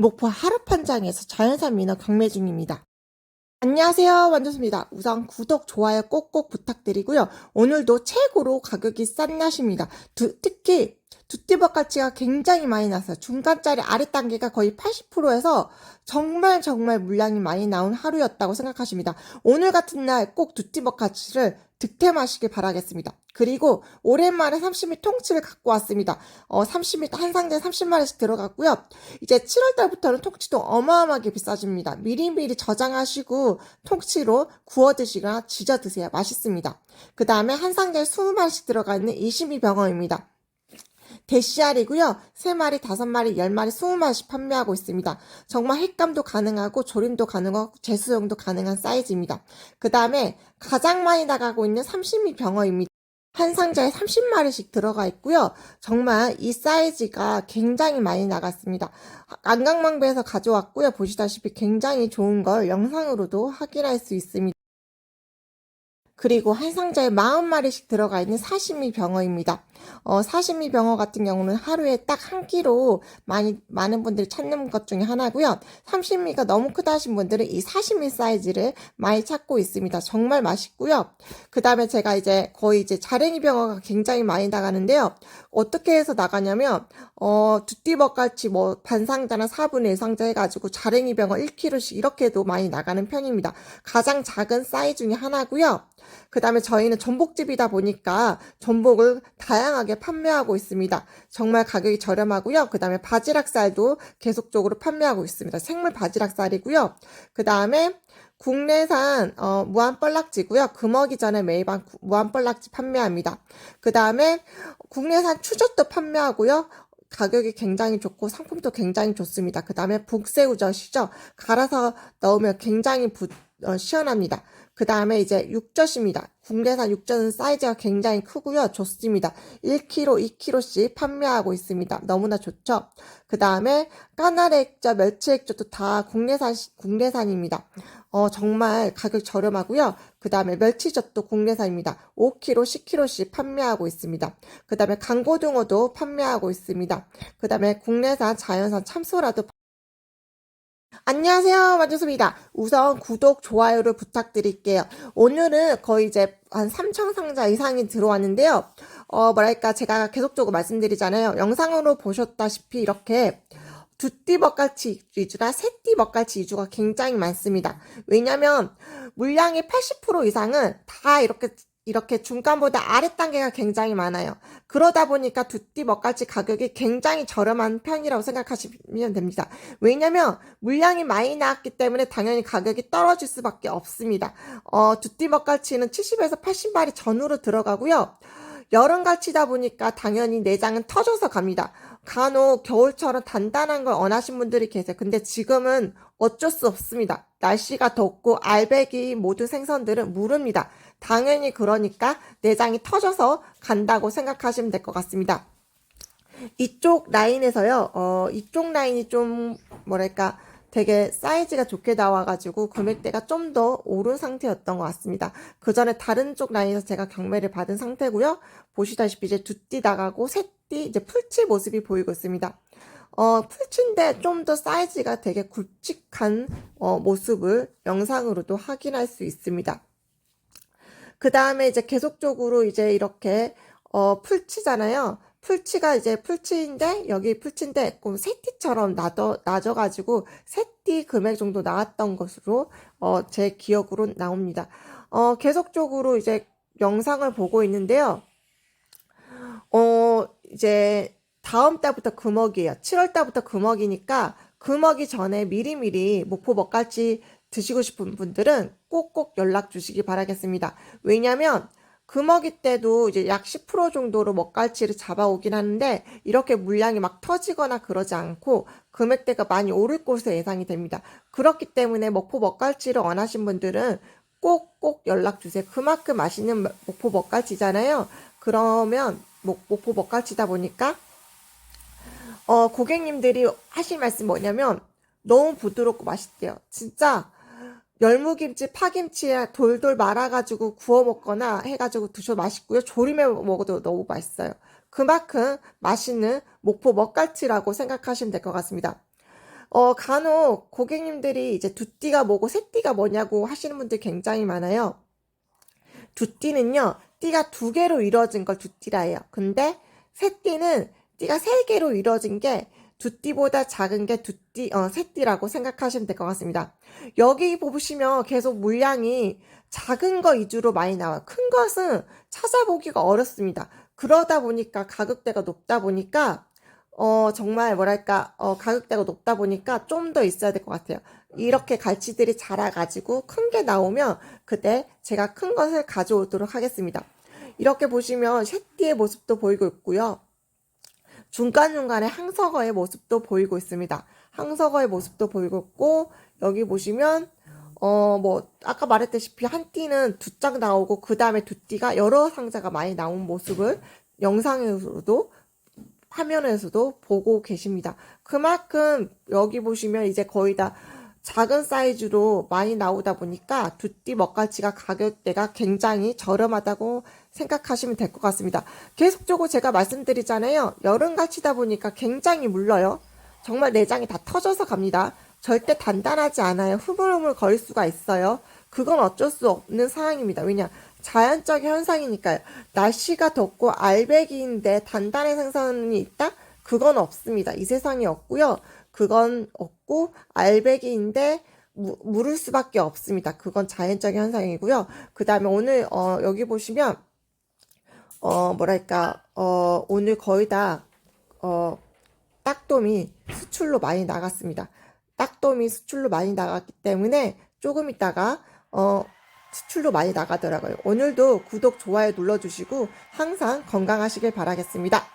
목포 하루판장에서 자연산 민어 경매 중입니다. 안녕하세요. 완전수입니다. 우선 구독, 좋아요 꼭꼭 부탁드리고요. 오늘도 최고로 가격이 싼 날입니다. 두- 특히 두띠벅 가치가 굉장히 많이 났어요. 중간짜리 아래 단계가 거의 80%에서 정말 정말 물량이 많이 나온 하루였다고 생각하십니다. 오늘 같은 날 꼭 두띠벅 가치를 득템하시길 바라겠습니다. 그리고 오랜만에 30미 통치를 갖고 왔습니다. 어, 30미 한 상자에 30마리씩 들어갔고요. 이제 7월 달부터는 통치도 어마어마하게 비싸집니다. 미리미리 저장하시고 통치로 구워 드시거나 지져 드세요. 맛있습니다. 그 다음에 한 상자에 20마리씩 들어가 있는 22 병어입니다. 대시알이고요. 3마리, 5마리, 10마리, 20마리씩 판매하고 있습니다. 정말 횟감도 가능하고 조림도 가능하고 재수용도 가능한 사이즈입니다. 그 다음에 가장 많이 나가고 있는 30미 병어입니다. 한 상자에 30마리씩 들어가 있고요. 정말 이 사이즈가 굉장히 많이 나갔습니다. 안강망배에서 가져왔고요. 보시다시피 굉장히 좋은 걸 영상으로도 확인할 수 있습니다. 그리고 한 상자에 40마리씩 들어가 있는 사시미 병어입니다. 어, 사시미 병어 같은 경우는 하루에 딱 한 끼로 많이, 많은 분들이 찾는 것 중에 하나고요. 30미가 너무 크다 하신 분들은 이 사시미 사이즈를 많이 찾고 있습니다. 정말 맛있고요. 그 다음에 제가 이제 거의 이제 자랭이 병어가 굉장히 많이 나가는데요. 어떻게 해서 나가냐면, 어, 두띠벅 같이 뭐 반상자나 4분의 1상자 해가지고 자랭이 병어 1kg씩 이렇게도 많이 나가는 편입니다. 가장 작은 사이즈 중에 하나고요. 그 다음에 저희는 전복집이다 보니까 전복을 다양하게 판매하고 있습니다. 정말 가격이 저렴하고요. 그 다음에 바지락살도 계속적으로 판매하고 있습니다. 생물 바지락살이고요. 그 다음에 국내산 어, 무한뻘락지고요. 금어기 전에 매일밤 구- 무한뻘락지 판매합니다. 그 다음에 국내산 추젓도 판매하고요. 가격이 굉장히 좋고 상품도 굉장히 좋습니다. 그 다음에 북새우젓이죠. 갈아서 넣으면 굉장히 부, 어, 시원합니다. 그 다음에 이제 육젓입니다. 국내산 육젓은 사이즈가 굉장히 크고요. 좋습니다. 1kg, 2kg씩 판매하고 있습니다. 너무나 좋죠? 그 다음에 까나리 액젓, 멸치 액젓도 다 국내산, 국내산입니다. 어, 정말 가격 저렴하고요. 그 다음에 멸치젓도 국내산입니다. 5kg, 10kg씩 판매하고 있습니다. 그 다음에 강고등어도 판매하고 있습니다. 그 다음에 국내산 자연산 참소라도 안녕하세요. 만주수입니다. 우선 구독, 좋아요를 부탁드릴게요. 오늘은 거의 이제 한 3천 상자 이상이 들어왔는데요. 어, 뭐랄까, 제가 계속적으로 말씀드리잖아요. 영상으로 보셨다시피 이렇게 두띠 먹갈치 위주라 새띠 먹갈치 위주가 굉장히 많습니다. 왜냐면 물량의 80% 이상은 다 이렇게 이렇게 중간보다 아래 단계가 굉장히 많아요. 그러다 보니까 두띠 먹갈치 가격이 굉장히 저렴한 편이라고 생각하시면 됩니다. 왜냐면 물량이 많이 나왔기 때문에 당연히 가격이 떨어질 수밖에 없습니다. 어, 두띠 먹갈치는 70에서 80마리 전후로 들어가고요. 여름 갈치다 보니까 당연히 내장은 터져서 갑니다. 간혹 겨울처럼 단단한 걸 원하신 분들이 계세요. 근데 지금은 어쩔 수 없습니다. 날씨가 덥고 알배기 모든 생선들은 무릅니다. 당연히 그러니까 내장이 터져서 간다고 생각하시면 될 것 같습니다. 이쪽 라인에서요, 어, 이쪽 라인이 좀, 뭐랄까, 되게 사이즈가 좋게 나와가지고 금액대가 좀 더 오른 상태였던 것 같습니다. 그 전에 다른 쪽 라인에서 제가 경매를 받은 상태고요. 보시다시피 이제 두 띠 나가고 새띠, 이제 풀치 모습이 보이고 있습니다. 어, 풀치인데 좀 더 사이즈가 되게 굵직한 어, 모습을 영상으로도 확인할 수 있습니다. 그 다음에 이제 계속적으로 이제 이렇게 어, 풀치잖아요. 풀치가 이제 풀치인데 여기 풀치인데 좀 새띠처럼 나더 나져가지고 새띠 금액 정도 나왔던 것으로 어, 제 기억으로 나옵니다. 어, 계속적으로 이제 영상을 보고 있는데요. 어, 이제 다음 달부터 금어기예요. 7월 달부터 금어기니까 금어기 전에 미리미리 목포 먹갈치 드시고 싶은 분들은 꼭꼭 연락 주시기 바라겠습니다. 왜냐면 금어기 때도 이제 약 10% 정도로 먹갈치를 잡아오긴 하는데 이렇게 물량이 막 터지거나 그러지 않고 금액대가 많이 오를 것으로 예상이 됩니다. 그렇기 때문에 목포 먹갈치를 원하신 분들은 꼭꼭 연락 주세요. 그만큼 맛있는 목포 먹갈치잖아요. 그러면 목, 목포 먹갈치다 보니까 어, 고객님들이 하실 말씀 뭐냐면 너무 부드럽고 맛있대요. 진짜 열무김치, 파김치에 돌돌 말아가지고 구워 먹거나 해가지고 드셔도 맛있고요. 조림해 먹어도 너무 맛있어요. 그만큼 맛있는 목포 먹갈치라고 생각하시면 될 것 같습니다. 어, 간혹 고객님들이 이제 두띠가 뭐고 새띠가 뭐냐고 하시는 분들 굉장히 많아요. 두띠는요, 띠가 두 개로 이루어진 걸 두띠라 해요. 근데 새띠는 띠가 세 개로 이루어진 게 두띠보다 작은 게 두띠, 어, 새띠라고 생각하시면 될 것 같습니다. 여기 보시면 계속 물량이 작은 거 위주로 많이 나와요. 큰 것은 찾아보기가 어렵습니다. 그러다 보니까 가격대가 높다 보니까 어, 정말 뭐랄까, 어, 가격대가 높다 보니까 좀 더 있어야 될 것 같아요. 이렇게 갈치들이 자라가지고 큰 게 나오면 그때 제가 큰 것을 가져오도록 하겠습니다. 이렇게 보시면 새띠의 모습도 보이고 있고요. 중간중간에 항석어의 모습도 보이고 있습니다. 항석어의 모습도 보이고 있고, 여기 보시면, 어, 뭐, 아까 말했다시피 한 띠는 두 장 나오고, 그 다음에 두 띠가 여러 상자가 많이 나온 모습을 영상에서도 화면에서도 보고 계십니다. 그만큼 여기 보시면 이제 거의 다 작은 사이즈로 많이 나오다 보니까 두띠 먹갈치가 가격대가 굉장히 저렴하다고 생각하시면 될 것 같습니다. 계속적으로 제가 말씀드리잖아요. 여름갈치다 보니까 굉장히 물러요. 정말 내장이 다 터져서 갑니다. 절대 단단하지 않아요. 흐물흐물 거릴 수가 있어요. 그건 어쩔 수 없는 상황입니다. 왜냐? 자연적 현상이니까요. 날씨가 덥고 알배기인데 단단한 생선이 있다? 그건 없습니다. 이 세상에 없고요. 그건 없고 알배기인데 무, 물을 수밖에 없습니다. 그건 자연적 현상이고요. 그 다음에 오늘 어, 여기 보시면 어 뭐랄까 어 오늘 거의 다 어, 딱돔이 수출로 많이 나갔습니다. 딱돔이 수출로 많이 나갔기 때문에 조금 있다가 어 수출로 많이 나가더라고요. 오늘도 구독, 좋아요 눌러주시고 항상 건강하시길 바라겠습니다.